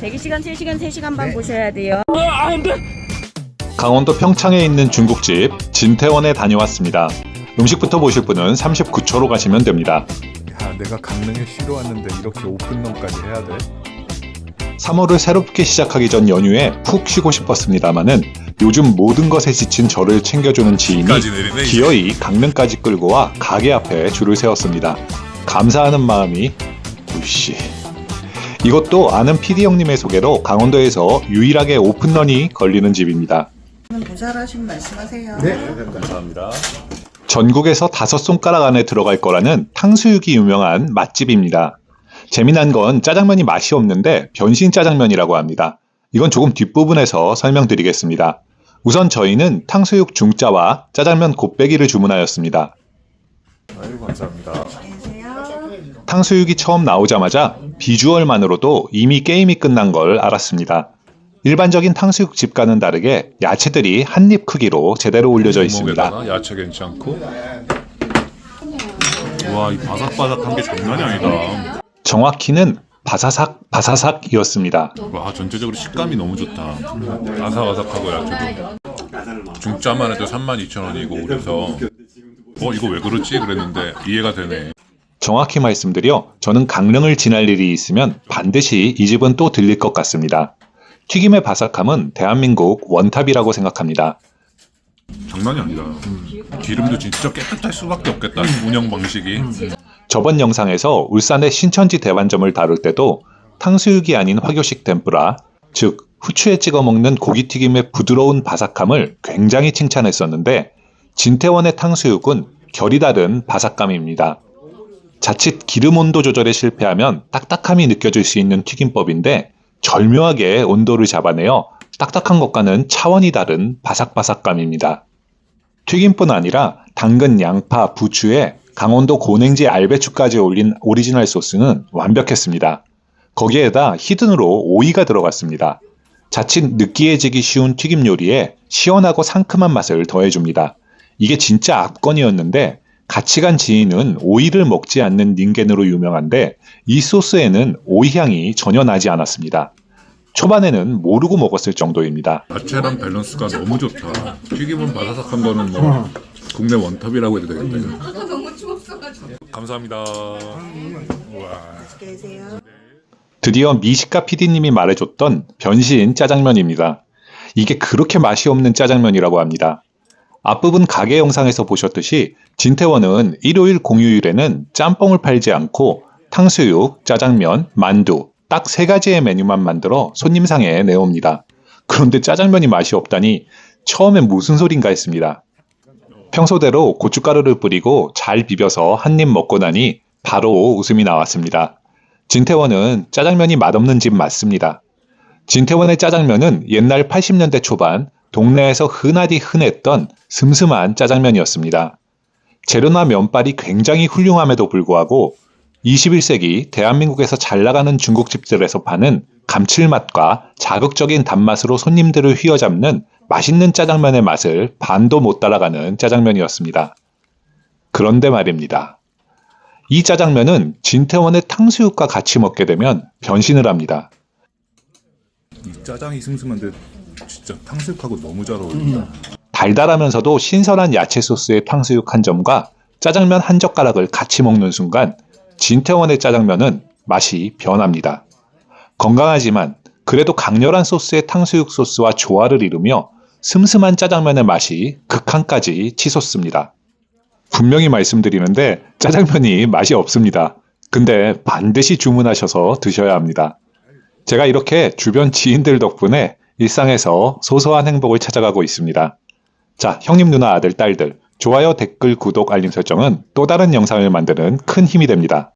대기시간 3시간, 3시간 반 보셔야 돼요. 강원도 평창에 있는 중국집 진태원에 다녀왔습니다. 음식부터 보실 분은 39초로 가시면 됩니다. 야, 내가 강릉에 쉬러 왔는데 이렇게 오픈런까지 해야 돼? 3월을 새롭게 시작하기 전 연휴에 푹 쉬고 싶었습니다마는 요즘 모든 것에 지친 저를 챙겨주는 지인이 까지 내리네, 이제. 기어이 강릉까지 끌고 와 가게 앞에 줄을 세웠습니다. 감사하는 마음이 우씨. 이것도 아는 PD 형님의 소개로 강원도에서 유일하게 오픈런이 걸리는 집입니다. 모자라신 말씀하세요. 감사합니다. 전국에서 다섯 손가락 안에 들어갈 거라는 탕수육이 유명한 맛집입니다. 재미난 건 짜장면이 맛이 없는데 변신 짜장면이라고 합니다. 이건 조금 뒷부분에서 설명드리겠습니다. 우선 저희는 탕수육 중짜와 짜장면 곱빼기를 주문하였습니다. 아유, 감사합니다. 탕수육이 처음 나오자마자 비주얼만으로도 이미 게임이 끝난 걸 알았습니다. 일반적인 탕수육 집과는 다르게 야채들이 한 입 크기로 제대로 올려져 있습니다. 야채 괜찮고. 와, 이 바삭바삭한 게 장난이 아니다. 정확히는 바사삭 바사삭이었습니다. 와, 전체적으로 식감이 너무 좋다. 아삭아삭하고 야채도. 중짜만 해도 32,000원이고 그래서 어 이거 왜 그렇지 그랬는데 이해가 되네. 정확히 말씀드려 저는 강릉을 지날 일이 있으면 반드시 이 집은 또 들릴 것 같습니다. 튀김의 바삭함은 대한민국 원탑이라고 생각합니다. 장난이 아니다. 기름도 진짜 깨끗할 수밖에 없겠다. 운영 방식이. 저번 영상에서 울산의 신천지 대반점을 다룰 때도 탕수육이 아닌 화교식 템뿌라, 즉 후추에 찍어 먹는 고기튀김의 부드러운 바삭함을 굉장히 칭찬했었는데 진태원의 탕수육은 결이 다른 바삭감입니다. 자칫 기름 온도 조절에 실패하면 딱딱함이 느껴질 수 있는 튀김법인데 절묘하게 온도를 잡아내어 딱딱한 것과는 차원이 다른 바삭바삭감입니다. 튀김뿐 아니라 당근, 양파, 부추에 강원도 고냉지 알배추까지 올린 오리지널 소스는 완벽했습니다. 거기에다 히든으로 오이가 들어갔습니다. 자칫 느끼해지기 쉬운 튀김 요리에 시원하고 상큼한 맛을 더해줍니다. 이게 진짜 압권이었는데 같이 간 지인은 오이를 먹지 않는 닌겐으로 유명한데 이 소스에는 오이 향이 전혀 나지 않았습니다. 초반에는 모르고 먹었을 정도입니다. 야채랑 밸런스가 너무 좋다. 튀김은 바삭한 거는 뭐 국내 원탑이라고 해도 되겠다. 감사합니다. 계세요. 드디어 미식가 PD님이 말해줬던 변신 짜장면입니다. 이게 그렇게 맛이 없는 짜장면이라고 합니다. 앞부분 가게 영상에서 보셨듯이 진태원은 일요일 공휴일에는 짬뽕을 팔지 않고 탕수육, 짜장면, 만두 딱 세 가지의 메뉴만 만들어 손님상에 내옵니다. 그런데 짜장면이 맛이 없다니 처음엔 무슨 소린가 했습니다. 평소대로 고춧가루를 뿌리고 잘 비벼서 한 입 먹고 나니 바로 웃음이 나왔습니다. 진태원은 짜장면이 맛없는 집 맞습니다. 진태원의 짜장면은 옛날 80년대 초반 동네에서 흔하디 흔했던 슴슴한 짜장면이었습니다. 재료나 면발이 굉장히 훌륭함에도 불구하고 21세기 대한민국에서 잘 나가는 중국집들에서 파는 감칠맛과 자극적인 단맛으로 손님들을 휘어잡는 맛있는 짜장면의 맛을 반도 못 따라가는 짜장면이었습니다. 그런데 말입니다. 이 짜장면은 진태원의 탕수육과 같이 먹게 되면 변신을 합니다. 이 짜장이 슴슴한데 진짜 탕수육하고 너무 잘 어울린다. 달달하면서도 신선한 야채 소스의 탕수육 한 점과 짜장면 한 젓가락을 같이 먹는 순간 진태원의 짜장면은 맛이 변합니다. 건강하지만 그래도 강렬한 소스의 탕수육 소스와 조화를 이루며 슴슴한 짜장면의 맛이 극한까지 치솟습니다. 분명히 말씀드리는데 짜장면이 맛이 없습니다. 근데 반드시 주문하셔서 드셔야 합니다. 제가 이렇게 주변 지인들 덕분에 일상에서 소소한 행복을 찾아가고 있습니다. 자, 형님, 누나, 아들, 딸들, 좋아요, 댓글, 구독, 알림 설정은 또 다른 영상을 만드는 큰 힘이 됩니다.